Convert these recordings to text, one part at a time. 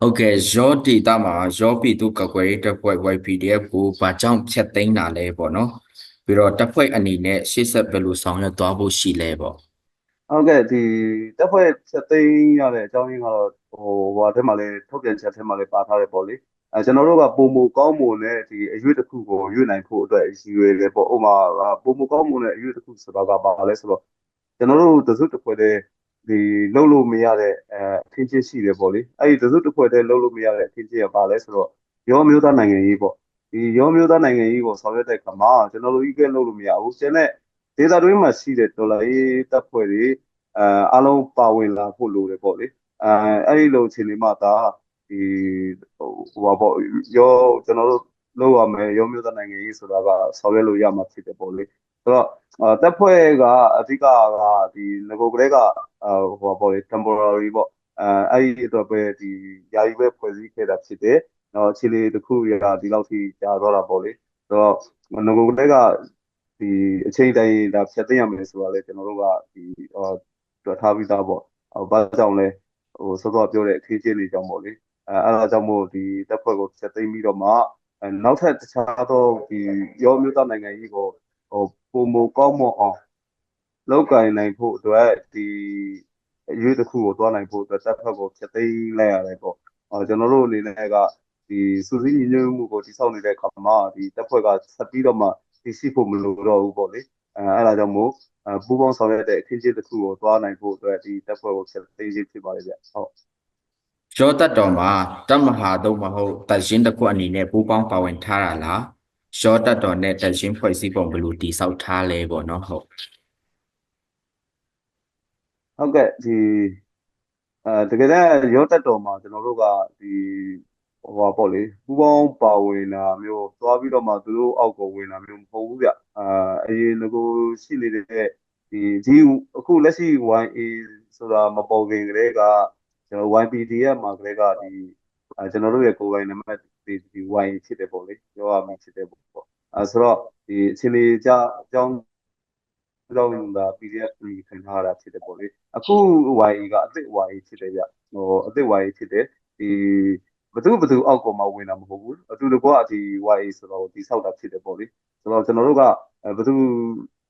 ဟုတ်ကဲ့ရောဒေတာမှာရောပြည်သူ့ကာကွယ်ရေးတပ်ဖွဲ့ YPDF ကိုဘာကြောင့်ဖျက်သိမ်းတာလဲပေါ့နော်ပြီးတော့တပ်ဖွဲ့အနေနဲ့ရှေ့ဆက်ဘယ်လိုဆောင်ရွက်သွားဖို့ရှိလဲပေါ့ဟုတ်ကဲ့ဒီတပ်ဖွဲ့ချက်သိမ်းရတဲ့အကြောင်းရင်းကတော့ဟိုဟိုအထက်မှာလည်းထုတ်ပြန်ချက်ထဲမှာလည်းပါထားတယ်ပေါ့လေအဲကျွန်တော်တို့ကပုံမူကောင်းမွန်တဲ့ဒီအရွေးတစ်ခုကိုရွေးနိုင်ဖို့အတွက်ရည်ရွယ်တယ်ပေါ့ဥပမာပုံမူကောင်းမွန်တဲ့အရွေးတစ်ခုဆိုတာကဘာလဲဆိုတော့ကျွန်တော်တို့တစုတစ်ဖွဲ့တည်း ဒီလှုပ်လို့မရတဲ့အဲအခင်းချင်းရှိတယ်ပေါ့လေအဲ့ဒီတစုတစ်ဖွဲ့တည်းလှုပ်လို့မရတဲ့အခင်းချင်းကဘာလဲဆိုတော့ရောမျိုးသားနိုင်ငံရေးပေါ့ဒီရောမျိုးသားနိုင်ငံရေးကိုဆောင်ရွက်တဲ့အခါမှာကျွန်တော်တို့ဤကဲလှုပ်လို့မရဘူးကျန်တဲ့ဒေသတွင်းမှာရှိတဲ့ဒေါ်လာရေးတပ်ဖွဲ့တွေအဲအားလုံးပါဝင်လာဖို့လိုတယ်ပေါ့လေအဲအဲ့ဒီလိုအခြေအနေမှာဒါဒီဟိုပါပေါ့ရောကျွန်တော်တို့လုပ်ရမယ်ရောမျိုးသားနိုင်ငံရေးဆိုတာကဆောင်ရွက်လို့ရမှာဖြစ်တယ်ပေါ့လေဆိုတော့တပ်ဖွဲ့ကအဓိကကဒီငကိုကလေးက ဟိုပါပေါ့လေ temporary ပေါ့အဲအဲ့ဒီအတွက်ပဲဒီယာယီပဲဖွဲ့စည်းခဲ့တာဖြစ်တယ်နော်ခြေလေးတစ်ခုရဒီလောက်ထိကြာတော့တာပေါ့လေဆိုတော့ငကိုကလေးကဒီအချိန်တိုင်းဒါဖြတ်သိမ်းရမယ်ဆိုတာလေကျွန်တော်တို့ကဒီတွက်ထားပြီးသားပေါ့ဘာကြောင့်လဲဟိုစောစောပြောတဲ့အခင်းကျင်းတွေကြောင့်ပေါ့လေအဲအဲ့ဒါကြောင့်မို့ဒီတပ်ဖွဲ့ကိုဖြတ်သိမ်းပြီးတော့မှနောက်ထပ်တခြားသောဒီရောမျိုးသားနိုင်ငံကြီးကိုဟိုပုံမကောင်းမွန်အောင် လောက်ကင်နိုင်ဖို့အတွက်ဒီအရေးတစ်ခုကိုတွားနိုင်ဖို့အတွက်တပ်ဖက်ကိုဖြတ်သိမ်းလိုက်ရတယ်ပေါ့အော်ကျွန်တော်တို့အနေနဲ့ကဒီစူးစီးညီညွတ်မှုကိုတိစောက်နေတဲ့အခါမှာဒီတပ်ဖွဲ့ကဆက်ပြီးတော့မှသိရှိဖို့မလိုတော့ဘူးပေါ့လေအဲအဲ့ဒါကြောင့်မို့ပူးပေါင်းဆောင်ရွက်တဲ့အခင်းကျင်းတစ်ခုကိုတွားနိုင်ဖို့အတွက်ဒီတပ်ဖွဲ့ကိုဖြတ်သိမ်းခြင်းဖြစ်ပါတယ်ဗျဟုတ်ရောတတ်တော်မှာတပ်မဟာတော့မဟုတ်တပ်ရင်းတစ်ခုအနေနဲ့ပူးပေါင်းပါဝင်ထားတာလားရောတတ်တော်နဲ့တပ်ရင်းဖွဲ့စည်းပုံဘယ်လိုတည်ဆောက်ထားလဲပေါ့နော်ဟုတ် ဟုတ်ကဲ့ဒီအဲတကယ်တမ်းရောတက်တော်မှာကျွန်တော်တို့ကဒီဟိုပါပေါ့လေပူပေါင်းပါဝင်တာမျိုးသွားပြီးတော့မှသူတို့အောက်ကိုဝင်တာမျိုးမဟုတ်ဘူးဗျအာအရင်ငကိုရှိနေတဲ့ဒီဒီအခုလက်ရှိ YA ဆိုတာမပေါ်ခင်ကလေးကကျွန်တော် YPDF မှာကလေးကဒီအဲကျွန်တော်တို့ရဲ့ကိုယ်ပိုင်နံပါတ်ဒီဒီ YA ဖြစ်တယ်ပေါ့လေပြောရမှဖြစ်တယ်ပေါ့အဲဆိုတော့ဒီအချင်းလေးကြအကြောင်း ကြောင့်ဒါ PDF ကြီးခံထားရတာဖြစ်တယ်ပေါ့လေအခု YA ကအစ်စ် YA ဖြစ်တယ်ဗျဟိုအစ်စ် YA ဖြစ်တယ်ဒီဘသူဘသူအောက်ကောင်မှဝင်တာမဟုတ်ဘူးအတူတကွဒီ YA ဆိုတော့ဒီဆောက်တာဖြစ်တယ်ပေါ့လေဆိုတော့ကျွန်တော်တို့ကဘသူ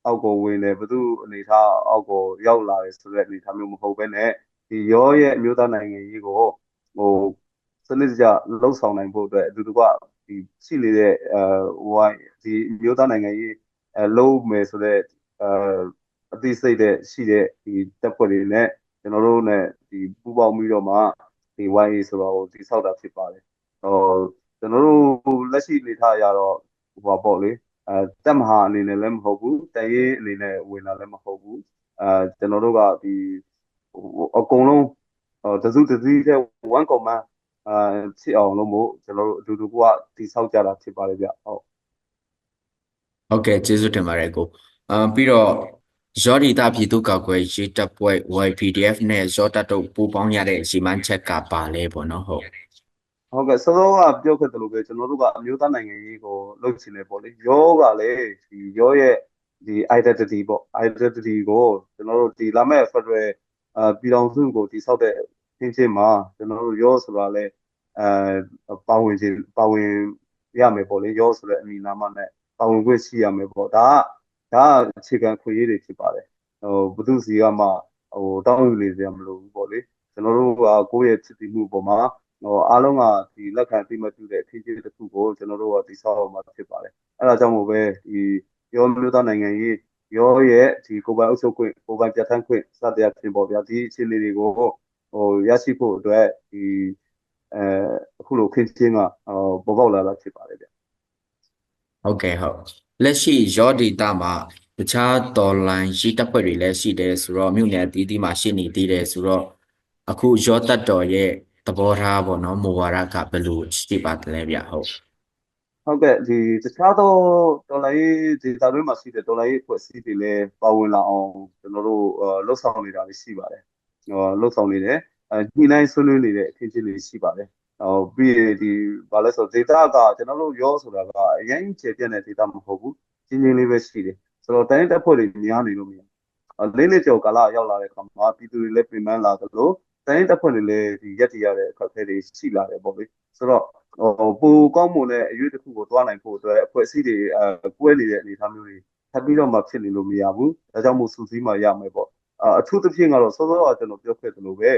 အောက်ကိုဝင်တယ်ဘသူအနေထားအောက်ကိုရောက်လာတယ်ဆိုတဲ့အနေထားမျိုးမဟုတ်ဘဲနဲ့ဒီရောရဲ့အမျိုးသားနိုင်ငံရေးကိုဟိုစနစ်တကျလှုပ်ဆောင်နိုင်ဖို့အတွက်အတူတကွဒီရှိနေတဲ့အဲ Y ဒီမျိုးသားနိုင်ငံရေးအဲလုံးမယ်ဆိုတဲ့ အဲအသိစိတ်တဲ့ရှိတဲ့ဒီတပ်ဖွဲ့တွေနဲ့ကျွန်တော်တို့နဲ့ဒီပူးပေါင်းပြီးတော့မှဒီ YA ဆိုတော့ဒီဆောက်တာဖြစ်ပါတယ်ဟိုကျွန်တော်တို့လက်ရှိအနေထားရတော့ဟိုပါပေါ့လေအဲတက်မဟာအနေနဲ့လည်းမဟုတ်ဘူးတရေးအနေနဲ့ဝင်လာလည်းမဟုတ်ဘူးအဲကျွန်တော်တို့ကဒီအကုန်လုံးတစုတစည်းတဲ့ one command အဲဖြစ်အောင်လို့မို့ကျွန်တော်တို့အတူတူကတိဆောက်ကြတာဖြစ်ပါတယ်ဗျဟုတ်ဟုတ်ကဲ့ကျေးဇူးတင်ပါတယ်ကို အာပြီးတော့ရောဒီတာပြည်သူ့ကာကွယ်ရေးတပ်ဖွဲ့ YPDF နဲ့ရောတပ်တို့ပူးပေါင်းရတဲ့ရီမန်းချက်ကပါလဲပေါ့နော်ဟုတ်ဟုတ်ကဲ့စောစောကပြောခဲ့တယ်လို့ပဲကျွန်တော်တို့ကအမျိုးသားနိုင်ငံရေးကိုလုပ်ချင်တယ်ပေါ့လေရောကလည်းဒီရောရဲ့ဒီ identity ပေါ့ identity ကိုကျွန်တော်တို့ဒီလာမဲ့ Federal အာပြည်တော်စုကိုတိဆောက်တဲ့ချင်းချင်းမှာကျွန်တော်တို့ရောဆိုတာလဲအဲပါဝင်ခြင်းပါဝင်ရမယ်ပေါ့လေရောဆိုတဲ့အမည်နာမနဲ့ပါဝင်ခွင့်ရှိရမယ်ပေါ့ဒါက ဒါကအခြေခံခွင့်ရေးတွေဖြစ်ပါတယ်ဟိုဘုသူစီကမှဟိုတောင်းယူနေစရာမလိုဘူးပေါ့လေကျွန်တော်တို့ကကိုယ့်ရဲ့ဖြစ်တည်မှုပေါ်မှာဟိုအားလုံးကဒီလက်ခံသိမှတ်ပြုတဲ့အခင်းကျင်းတစ်ခုကိုကျွန်တော်တို့ကဒီဆောက်အောင်မှာဖြစ်ပါတယ်အဲဒါကြောင့်မို့ပဲဒီရောမျိုးသားနိုင်ငံရေးရောရဲ့ဒီကိုပိုင်အုပ်ချုပ်ခွင့်ကိုပိုင်ပြဋ္ဌာန်းခွင့်စတဲ့ဖြစ်ပေါ်ဗျာဒီအခြေအနေတွေကိုဟိုရရှိဖို့အတွက်ဒီအဲအခုလိုခင်းချင်းကဟိုပေါ်ပေါက်လာတာဖြစ်ပါတယ်ဗျဟုတ်ကဲ့ဟုတ် လက်ရှိရောဒေတာမှာတခြားတော်လိုင်းရှိတပ်ဖွဲ့တွေလည်းရှိတယ်ဆိုတော့မြို့နယ်အသီးသီးမှာရှိနေသေးတယ်ဆိုတော့အခုရောတပ်တော်ရဲ့သဘောထားပေါ့နော်မူဝါဒကဘယ်လိုရှိပါတယ်ဗျဟုတ်ဟုတ်ကဲ့ဒီတခြားသောတော်လိုင်းဒေတာတွေမှာရှိတဲ့တော်လိုင်းဖွဲ့စည်းတွေလည်းပါဝင်လာအောင်ကျွန်တော်တို့လှုပ်ဆောင်နေတာရှိပါတယ်ဟောလှုပ်ဆောင်နေတယ်ညှိနှိုင်းဆွေးနွေးနေတဲ့အခင်းချင်းတွေရှိပါတယ် ဟိုပြီးဒီဘာလဲဆို data ကကျွန်တော်တို့ရောဆိုတာကအရင်ခြေပြတ်တဲ့ data မဟုတ်ဘူးချင်းချင်းလေးပဲရှိတယ်ဆိုတော့တိုင်းတက်ဖွဲ့တွေများနေလို့မရလေးလေးကြော်ကာလရောက်လာတဲ့အခါမှာပြည်သူတွေလည်းပြင်ပန်းလာသလိုတိုင်းတပ်ဖွဲ့တွေလည်းဒီရက်တည်ရတဲ့အခက်အခဲတွေရှိလာတယ်ပေါ့လေဆိုတော့ဟိုပိုကောင်းမွန်တဲ့အရွေးတစ်ခုကိုတွားနိုင်ဖို့အတွက်အဖွဲ့အစည်းတွေအဲကွဲနေတဲ့အနေအထားမျိုးတွေထပ်ပြီးတော့မှဖြစ်နေလို့မရဘူးဒါကြောင့်မို့စူးစီးမှရမယ်ပေါ့အထူးသဖြင့်ကတော့စောစောကကျွန်တော်ပြောခဲ့သလိုပဲ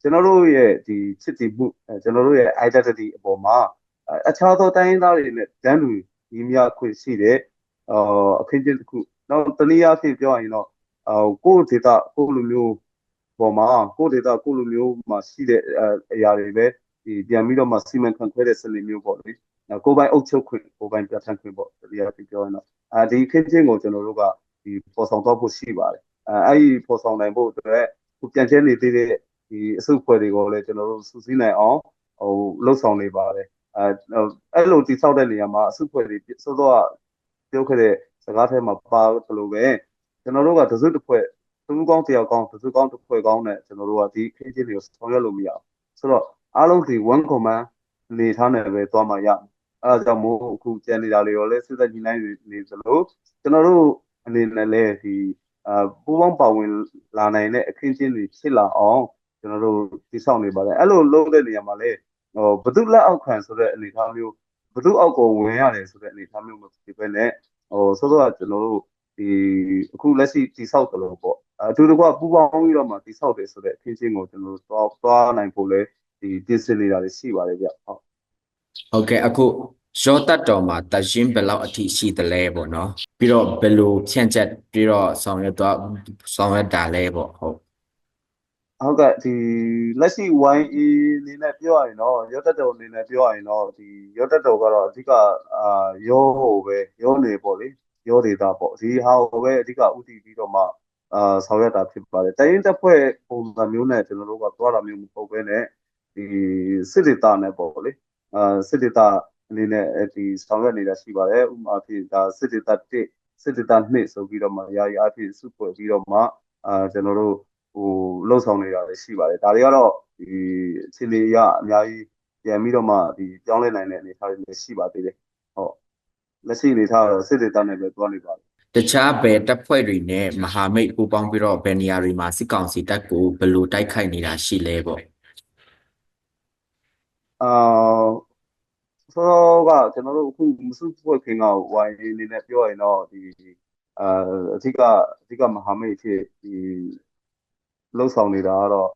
ကျွန်တော်တို့ရဲ့ဒီချစ်တည်မှုကျွန်တော်တို့ရဲ့ identity အပေါ်မှာအခြားသောတိုင်းရင်းသားတွေနဲ့တန်းတူညီမျှခွင့်ရှိတဲ့အာအခင်းကျင်းတစ်ခုနောက်တနည်းအားဖြင့်ပြောရရင်တော့အာကိုယ့်ဒေတာကိုယ့်လူမျိုးပေါ်မှာကိုယ့်ဒေတာကိုယ့်လူမျိုးမှာရှိတဲ့အရာတွေပဲဒီပြန်ပြီးတော့မှစီမံခန့်ခွဲတဲ့စနစ်မျိုးပေါ့လေကိုယ်ပိုင်အုပ်ချုပ်ခွင့်ကိုယ်ပိုင်ပြဋ္ဌာန်းခွင့်ပေါ့ဒီအဖြစ်ပြောရင်တော့အဲဒီခင်းချင်းကိုကျွန်တော်တို့ကဒီပေါ်ဆောင်တော့ဖို့ရှိပါတယ်အဲအဲ့ဒီပေါ်ဆောင်နိုင်ဖို့အတွက်ခုပြန်ကျဲနေသေးတဲ့ ဒီအစုအဖွဲ့တွေကိုလည်းကျွန်တော်တို့စူးစီးနိုင်အောင်ဟိုလှုပ်ဆောင်နေပါတယ်အဲအဲ့လိုတိဆောက်တဲ့နေရာမှာအစုအဖွဲ့တွေစောစောကပြောခဲ့တဲ့စကားထဲမှာပါလို့ပဲကျွန်တော်တို့ကတစုတစ်ဖွဲ့သူကောင်းတယောက်ကောင်းတစုကောင်းတစ်ဖွဲ့ကောင်းနဲ့ကျွန်တော်တို့ကဒီခင်းချင်းတွေကိုဆောင်ရွက်လို့မရဘူးဆိုတော့အားလုံးဒီ one command အနေထားနဲ့ပဲသွားမှရအဲဒါကြောင့်မို့အခုကြံနေတာတွေရောလဲစစ်သက်ကြီးနိုင်နေသလိုကျွန်တော်တို့အနေနဲ့လည်းဒီအာပူပေါင်းပါဝင်လာနိုင်တဲ့အခင်းချင်းတွေဖြစ်လာအောင် ကျွန်တော်တို့တည်ဆောက်နေပါတယ်အဲ့လိုလုပ်တဲ့နေရာမှာလည်းဟိုဘသူလက်အောက်ခံဆိုတဲ့အနေအထားမျိုးဘသူအောက်ကိုဝင်ရတယ်ဆိုတဲ့အနေအထားမျိုးမဖြစ်ဘဲနဲ့ဟိုဆိုတော့ကျွန်တော်တို့ဒီအခုလက်ရှိတည်ဆောက်တယ်လို့ပေါ့အတူတကွပူပေါင်းပြီးတော့မှတည်ဆောက်တယ်ဆိုတဲ့အခင်းချင်းကိုကျွန်တော်တို့သွားသွားနိုင်ဖို့လဲဒီပြင်ဆင်နေတာတွေရှိပါတယ်ဗျဟုတ်ဟုတ်ကဲ့အခုရောတတ်တော်မှာတရင်ဘယ်လောက်အထိရှိသလဲပေါ့နော်ပြီးတော့ဘယ်လိုဖြန့်ချက်ပြီးတော့ဆောင်ရွက်တော့ဆောင်ရွက်တာလဲပေါ့ဟုတ် ဟုတ်ကဲ့ဒီလက်ရှိ YE အနေနဲ့ပြောရရင်တော့ရောတက်တော်အနေနဲ့ပြောရရင်တော့ဒီရောတက်တော်ကတော့အဓိကအာရောဟိုပဲရောနေပေါ့လေရောဒေတာပေါ့ဒီဟာဟိုပဲအဓိကဥတည်ပြီးတော့မှအာဆောင်ရွက်တာဖြစ်ပါတယ်တရင်တက်ဖွဲ့ပုံစံမျိုးနဲ့ကျွန်တော်တို့ကသွားတာမျိုးမဟုတ်ဘဲနဲ့ဒီစစ်ဒေတာနဲ့ပေါ့လေအာစစ်ဒေတာအနေနဲ့ဒီဆောင်ရွက်နေတာရှိပါတယ်ဥပမာဖြစ်ဒါစစ်ဒေတာ1စစ်ဒေတာ2ဆိုပြီးတော့မှယာယီအဖြစ်စုဖွဲ့ပြီးတော့မှအာကျွန်တော်တို့ ဟိုလှုပ်ဆောင်နေတာလည်းရှိပါတယ်ဒါတွေကတော့ဒီအခြေအနေအရအများကြီးပြန်ပြီးတော့မှဒီပြောင်းလဲနိုင်တဲ့အနေအထားတွေလည်းရှိပါသေးတယ်ဟုတ်လက်ရှိအနေအထားကတော့စစ်ဒေတာနဲ့ပဲတွားနေပါတယ်တခြားဘယ်တပ်ဖွဲ့တွေနဲ့မဟာမိတ်ပူးပေါင်းပြီးတော့ဘယ်နေရာတွေမှာစစ်ကောင်စီတပ်ကိုဘယ်လိုတိုက်ခိုက်နေတာရှိလဲပေါ့အာဆိုတော့ကကျွန်တော်တို့အခုမစုဖွဲ့ခင်ကဝိုင်းအနေနဲ့ပြောရင်တော့ဒီအာအဓိကအဓိကမဟာမိတ်ဖြစ်ဒီ လှုပ်ဆောင်နေတာကတော့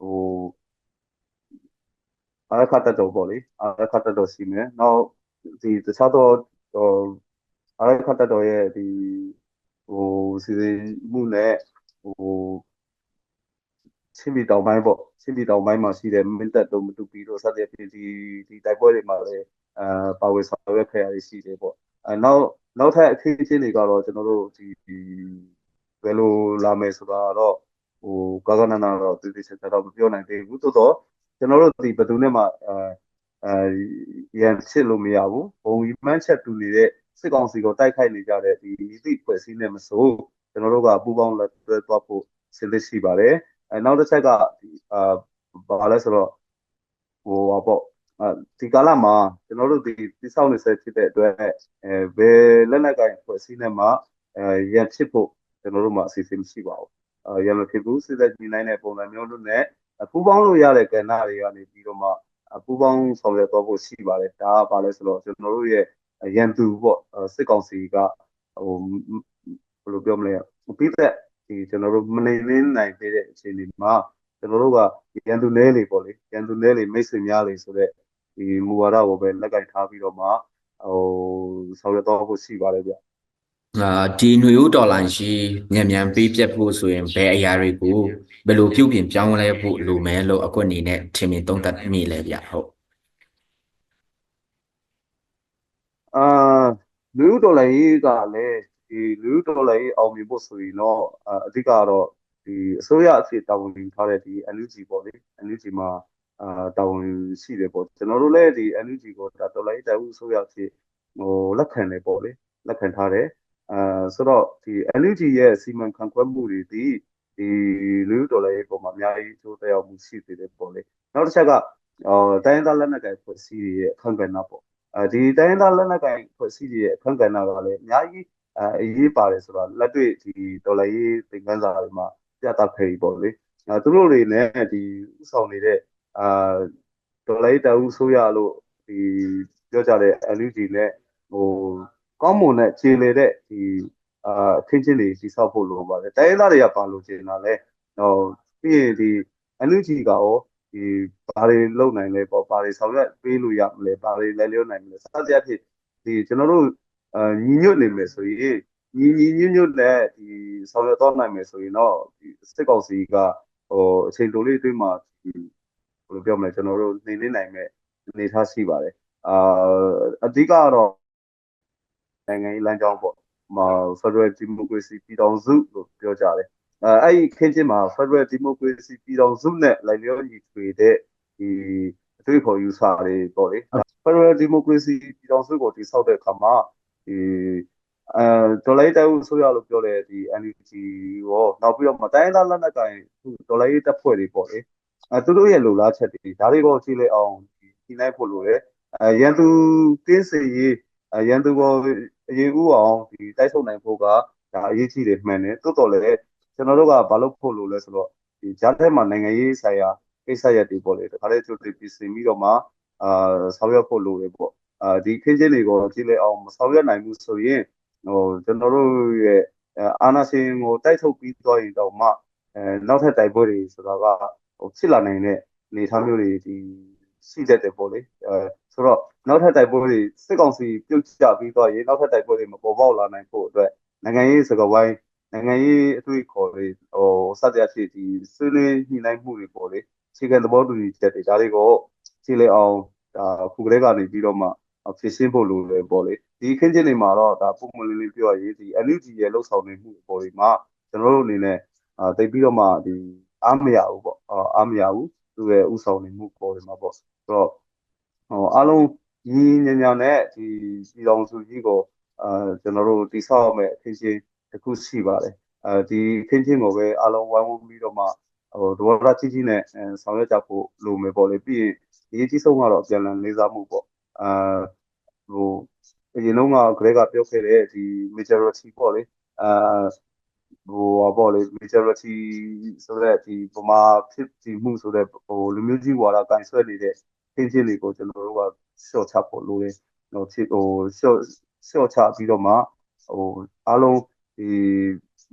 ဟိုအရခတ်တော်ပေါ့လေအရခတ်တော်ရှိမယ်နောက်ဒီတခြားသောဟိုအရခတ်တော်ရဲ့ဒီဟိုစီစဉ်မှုနဲ့ဟိုချင်းပြည်တောင်ပိုင်းပေါ့ချင်းပြည်တောင်ပိုင်းမှာရှိတဲ့မင်းတပ်တို့မတူပီတို့စတဲ့ပြည်ဒီဒီတိုက်ပွဲတွေမှာလည်းအာပါဝင်ဆောင်ရွက်ခဲ့ရရှိတယ်ပေါ့အဲနောက်နောက်ထပ်အခင်းအကျင်းတွေကတော့ကျွန်တော်တို့ဒီဘယ်လိုလာမယ်ဆိုတာတော့ ဟိုကာကနနာတော့တည်တည်ချာချာတော့မပြောနိုင်သေးဘူးသို့တော့ကျွန်တော်တို့ဒီဘယ်သူနဲ့မှအဲအဲရန်ချစ်လို့မရဘူးဘုံကြီးမှန်းချက်တူနေတဲ့စစ်ကောင်စီကိုတိုက်ခိုက်နေကြတဲ့ဒီသည့်ဖွဲ့စည်းနေမဆိုကျွန်တော်တို့ကပူးပေါင်းလက်တွဲသွားဖို့စဉ်းစားရှိပါတယ်အဲနောက်တစ်ချက်ကဒီအာဘာလဲဆိုတော့ဟိုပါပေါ့ဒီကာလမှာကျွန်တော်တို့ဒီတိဆောက်နေဆက်ဖြစ်တဲ့အတွက်အဲဘယ်လက်နက်ကင်ဖွဲ့စည်းနေမှာအဲရန်ဖြစ်ဖို့ကျွန်တော်တို့မှာအစီအစဉ်မရှိပါဘူးအဲ ရန်မဖြစ်ဘူးစစ်သက်ကြီးနိုင်တဲ့ပုံစံမျိုးလို့နဲ့ပူပေါင်းလို့ရတဲ့ကဏ္ဍတွေကနေပြီးတော့မှပူပေါင်းဆောင်ရွက်သွားဖို့ရှိပါတယ်ဒါကဘာလဲဆိုတော့ကျွန်တော်တို့ရဲ့ရန်သူပေါ့စစ်ကောင်စီကဟိုဘယ်လိုပြောမလဲပြီးသက်ဒီကျွန်တော်တို့မနေလင်းနိုင်သေးတဲ့အခြေအနေမှာကျွန်တော်တို့ကရန်သူနဲလေပေါ့လေရန်သူနဲလေမိတ်ဆွေများလေဆိုတော့ဒီမူဝါဒကိုပဲလက်ကင်ထားပြီးတော့မှဟိုဆောင်ရွက်တော့ဖို့ရှိပါတယ်ဗျ အာဒီຫນွေဦးဒေါ်လာရှိမြန်မြန်ပေးပြတ်ဖို့ဆိုရင်ဘယ်အရာတွေကိုဘယ်လိုပြုပြင်ပြောင်းလဲဖို့လိုမယ်လို့အခုအနေနဲ့ထင်မြင်သုံးသပ်မိလဲဗျဟုတ်အာຫນွေဦးဒေါ်လာကြီးကလည်းဒီလူဒေါ်လာကြီးအောင်မြင်ဖို့ဆိုရင်တော့အဓိကတော့ဒီအစိုးရအဖြစ်တာဝန်ယူထားတဲ့ဒီ NUG ပေါ့လေ NUG မှာအာတာဝန်ရှိတယ်ပေါ့ကျွန်တော်တို့လည်းဒီ NUG ကိုဒါဒေါ်လာကြီးတိုင်ဦးအစိုးရအဖြစ်ဟိုလက်ခံတယ်ပေါ့လေလက်ခံထားတယ် အာဆိုတော့ဒီ NUG ရဲ့စီမံခန့်ခွဲမှုတွေဒီဒီလူဒေါ်လာရေးပေါ်မှာအများကြီးကျိုးတက်ရောက်မှုရှိသေးတယ်ပေါ့လေနောက်တစ်ချက်ကအော်တိုင်းသားလက်နက်ကိုင်ဖွဲ့စည်းရဲ့အခန့်ကဏ္ဍပေါ့အဲဒီတိုင်းသားလက်နက်ကိုင်ဖွဲ့စည်းရဲ့အခန့်ကဏ္ဍကလည်းအများကြီးအရေးပါတယ်ဆိုတော့လက်တွေ့ဒီဒေါ်လာရေးသင်ခန်းစာတွေမှာပြသခဲ့ပြီပေါ့လေအဲသူတို့တွေနဲ့ဒီဥဆောင်နေတဲ့အာဒေါ်လာရေးတအုပ်ဆိုရလို့ဒီပြောကြတဲ့ LUG နဲ့ဟို ကောင်းမွန်တဲ့ခြေလေတဲ့ဒီအာအခင်းချင်းတွေတိဆောက်ဖို့လိုပါတယ်တိုင်းရင်းသားတွေကပါလို့ကျင်တာလဲဟိုပြီးရင်ဒီ LUG ကရောဒီဘာတွေလုပ်နိုင်လဲပေါ့ဘာတွေဆောင်ရွက်ပေးလို့ရမလဲဘာတွေလဲလျောနိုင်မလဲစသဖြင့်ဒီကျွန်တော်တို့အာညီညွတ်နေမယ်ဆိုရင်ညီညီညွတ်ညွတ်နဲ့ဒီဆောင်ရွက်တော့နိုင်မယ်ဆိုရင်တော့ဒီစစ်ကောင်စီကဟိုအချိန်တိုလေးအတွင်းမှာဒီဘယ်လိုပြောမလဲကျွန်တော်တို့နေနေနိုင်မဲ့အနေထားရှိပါတယ်အာအဓိကကတော့ နိုင်ငံရေးလမ်းကြောင်းပေါ့ဟို Federal Democracy ပြည်တော်စုလို့ပြောကြတယ်အဲအဲ့ဒီခင်းချင်းမှာ Federal Democracy ပြည်တော်စုနဲ့လိုက်လျောညီထွေတဲ့ဒီအတွေ့အခေါ်ယူဆတွေပေါ့လေ Federal Democracy ပြည်တော်စုကိုတိစောက်တဲ့အခါမှာဒီအဲဒေါ်လာရေးတိုင်ဦးဆိုရလို့ပြောတယ်ဒီ NUG ရောနောက်ပြီးတော့မတိုင်းသားလက်နက်ကိုင်ဒေါ်လာရေးတပ်ဖွဲ့တွေပေါ့လေအဲသူတို့ရဲ့လိုလားချက်တွေဒါတွေကိုကြည့်လိုက်အောင်ဒီနိုင်ဖို့လိုတယ်အဲရန်သူကင်းစေရေးအဲ ရန်သူကိုအရေးဦးအောင်ဒီတိုက်ဆုံနိုင်ဖို့ကဒါအရေးကြီးတယ်မှန်တယ်တိုးတော်လည်းကျွန်တော်တို့ကဘာလို့ဖို့လို့လဲဆိုတော့ဒီဂျာတ်ထဲမှာနိုင်ငံရေးဆိုင်ရာကိစ္စရပ်တွေပေါ့လေတခါလေကျုပ်တွေပြင်ဆင်ပြီးတော့မှအာဆောင်ရွက်ဖို့လိုတယ်ပေါ့အာဒီခင်းချင်းတွေကိုကြည့်လိုက်အောင်မဆောင်ရွက်နိုင်ဘူးဆိုရင်ဟိုကျွန်တော်တို့ရဲ့အာနာရှင်ကိုတိုက်ထုတ်ပြီးတော့ရင်တော့မှအဲနောက်ထပ်တိုက်ပွဲတွေဆိုတော့ကဟိုဖြစ်လာနိုင်တဲ့အနေအထားမျိုးတွေဒီ ရှိတတ်တယ်ပေါ့လေအဲဆိုတော့နောက်ထပ်တိုက်ပွဲတွေစစ်ကောင်စီပြုတ်ကျပြီးတော့ရင်နောက်ထပ်တိုက်ပွဲတွေမပေါ်ပေါက်လာနိုင်ဖို့အတွက်နိုင်ငံရေးစကားဝိုင်းနိုင်ငံရေးအတွေ့အခေါ်တွေဟိုစသဖြင့်ဒီဆွေးနွေးညှိနှိုင်းမှုတွေပေါ့လေအခြေခံသဘောတူညီချက်တွေဒါတွေကိုကြည့်လိုက်အောင်ဒါခုကလေးကနေပြီးတော့မှဖြစ်ရှင်းဖို့လိုတယ်ပေါ့လေဒီခင်းချင်းတွေမှာတော့ဒါပုံမှန်လေးလေးပြောရရင်ဒီ NUG ရဲ့လှုပ်ဆောင်နေမှုပေါ်ဒီမှာကျွန်တော်တို့အနေနဲ့အာတိတ်ပြီးတော့မှဒီအားမရဘူးပေါ့အားမရဘူး သူရဲ့ဥဆောင်နေမှုပေါ်ဒီမှာပေါ့ဆိုတော့ဟိုအားလုံးညီညီညာနဲ့ဒီပြည်တော်စုကြီးကိုအာကျွန်တော်တို့တိဆောက်ရမယ့်အခင်းချင်းတစ်ခုရှိပါတယ်အဲဒီခင်းချင်းကိုပဲအားလုံးဝိုင်းဝန်းပြီးတော့မှဟိုဒဝရကြီးကြီးနဲ့ဆောင်ရွက်ကြဖို့လိုမယ်ပေါ့လေပြီးရင်အရေးကြီးဆုံးကတော့ပြန်လည်လေးစားမှုပေါ့အာဟိုအရင်တော့ကဂရက်ကပြောခဲ့တဲ့ဒီ majority ပေါ့လေအာ ဟိုပေါ့လေ majority ဆိုတဲ့ဒီပမာဖြစ်ဒီမှုဆိုတဲ့ဟိုလူမျိုးကြီးဝါဒကန်ဆွဲနေတဲ့ခင်းချင်းတွေကိုကျွန်တော်တို့ကရှော့ချဖို့လိုတယ်ဟိုဖြစ်ဟိုရှော့ရှော့ချပြီးတော့မှဟိုအားလုံးဒီ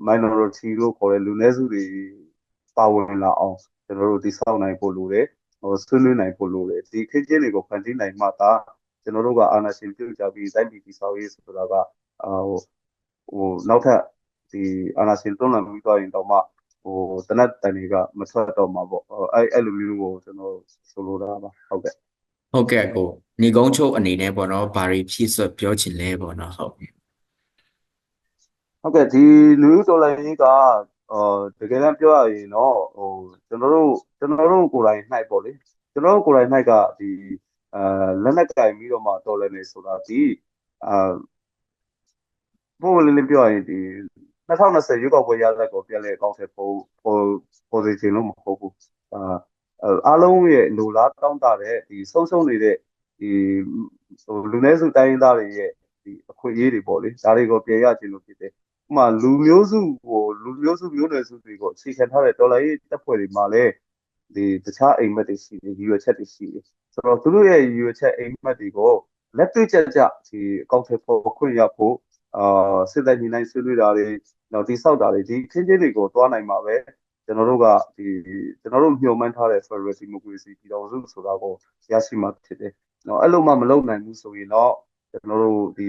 minority လို့ခေါ်တဲ့လူနည်းစုတွေပါဝင်လာအောင်ကျွန်တော်တို့ဒီဆောက်နိုင်ဖို့လိုတယ်ဟိုဆွေးနွေးနိုင်ဖို့လိုတယ်ဒီခင်းချင်းတွေကိုဖန်တီးနိုင်မှသာကျွန်တော်တို့ကအာဏာရှင်ပြုတ်ကြပြီးတိုင်းပြည်တည်ဆောက်ရေးဆိုတာကဟိုဟိုနောက်ထပ် ဒီအာဏာရှင်တွန်းလှန်ပြီးသွားရင်တော့မှဟိုတနတ်တန်တွေကမထွက်တော့မှာပေါ့အဲ့အဲ့လိုမျိုးကိုကျွန်တော်ဆိုလိုတာပါဟုတ်ကဲ့ဟုတ်ကဲ့ကိုညီကုန်းချုပ်အနေနဲ့ပေါ့နော်ဘာတွေဖြည့်ဆွတ်ပြောချင်လဲပေါ့နော်ဟုတ်ဟုတ်ကဲ့ဒီလူဦးတော်လိုင်းကြီးကအော်တကယ်တမ်းပြောရရင်တော့ဟိုကျွန်တော်တို့ကျွန်တော်တို့ကိုယ်တိုင်နှိုက်ပေါ့လေကျွန်တော်တို့ကိုယ်တိုင်နှိုက်ကဒီအာလက်နက်ကင်ပြီးတော့မှတော်လည်းနေဆိုတာဒီအာဘိုးလေးလေးပြောရရင်ဒီ 2020ရွေးကောက်ပွဲရတဲ့ကိုပြန်လဲအကောင့်ထဲပို့ပို့ပို့စီခြင်းလို့မဟုတ်ဘူးအာအားလုံးရဲ့လိုလားတောင်းတတဲ့ဒီဆုံးဆုံးနေတဲ့ဒီဟိုလူနည်းစုတိုင်းရင်းသားတွေရဲ့ဒီအခွင့်အရေးတွေပေါ့လေဒါတွေကိုပြန်ရခြင်းလို့ဖြစ်တယ်ဥမာလူမျိုးစုဟိုလူမျိုးစုမျိုးနွယ်စုတွေကိုအခြေခံထားတဲ့ဒေါ်လာရေးတပ်ဖွဲ့တွေမှာလည်းဒီတခြားအိမ်မက်တွေရှိတယ်ရည်ရွယ်ချက်တွေရှိတယ်ဆိုတော့သူတို့ရဲ့ရည်ရွယ်ချက်အိမ်မက်တွေကိုလက်တွေ့ကျကျဒီအကောင့်ထဲပေါ်ခွင့်ရဖို့ အာစစ်တပ်ညီနိုင်ဆွေးနွေးတာတွေနောက်တိဆောက်တာတွေဒီခင်းချင်းတွေကိုတွားနိုင်မှာပဲကျွန်တော်တို့ကဒီကျွန်တော်တို့ညှို့မှန်းထားတဲ့ Federal Democracy ပြည်တော်စုဆိုတာကိုရရှိမှာဖြစ်တယ်။နော်အဲ့လိုမှမလုပ်နိုင်ဘူးဆိုရင်တော့ကျွန်တော်တို့ဒီ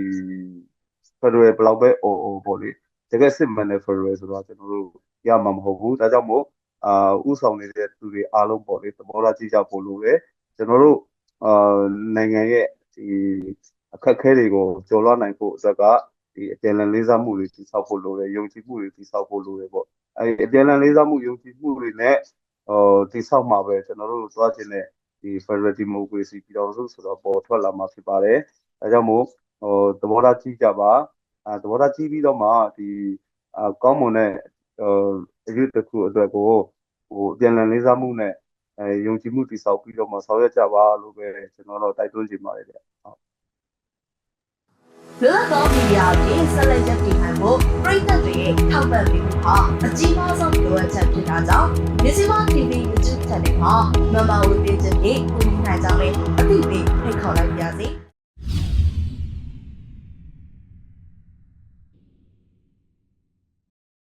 Federal ဘယ်လောက်ပဲဟိုဟိုပေါ့လေတကယ်စစ်မှန်တဲ့ Federal ဆိုတော့ကျွန်တော်တို့ရမှာမဟုတ်ဘူး။ဒါကြောင့်မို့အာဥဆောင်နေတဲ့သူတွေအားလုံးပေါ့လေသဘောထားကြည့်ကြဖို့လိုတယ်။ကျွန်တော်တို့အာနိုင်ငံရဲ့ဒီအခက်အခဲတွေကိုကျော်လွှားနိုင်ဖို့အတွက်က ဒီအပြန်အလှန်လေးစားမှုတွေတည်ဆောက်ဖို့လိုတယ်ယုံကြည်မှုတွေတည်ဆောက်ဖို့လိုတယ်ပေါ့အဲအပြန်အလှန်လေးစားမှုယုံကြည်မှုတွေနဲ့ဟိုတည်ဆောက်မှာပဲကျွန်တော်တို့သွားခြင်းနဲ့ဒီ Federal Democracy ပြည်တော်စုဆိုတော့ပေါ်ထွက်လာမှာဖြစ်ပါတယ်အဲကြောင့်မို့ဟိုသဘောထားကြီးကြပါအဲသဘောထားကြီးပြီးတော့မှဒီအကောင်းမွန်တဲ့ဟိုအရေးတစ်ခုအတွက်ကိုဟိုအပြန်အလှန်လေးစားမှုနဲ့အဲယုံကြည်မှုတည်ဆောက်ပြီးတော့မှဆောင်ရွက်ကြပါလို့ပဲကျွန်တော်တို့တိုက်တွန်းချင်ပါတယ်ဗျဟုတ် Global Media ပြင်ဆက်လက်ရပ်တည်နိုင်ဖို့ပြည်သက်တွေထောက်ပံ့ပေးမှုဟာအကြီးမားဆုံးလိုအပ်ချက်ဖြစ်တာကြောင့် Nisiwa TV YouTube Channel မှာမမဝေပြခြင်းဖြင့်ကူညီနိုင်ကြမယ်အသိပေးဖိတ်ခေါ်လိုက်ပါရစေ။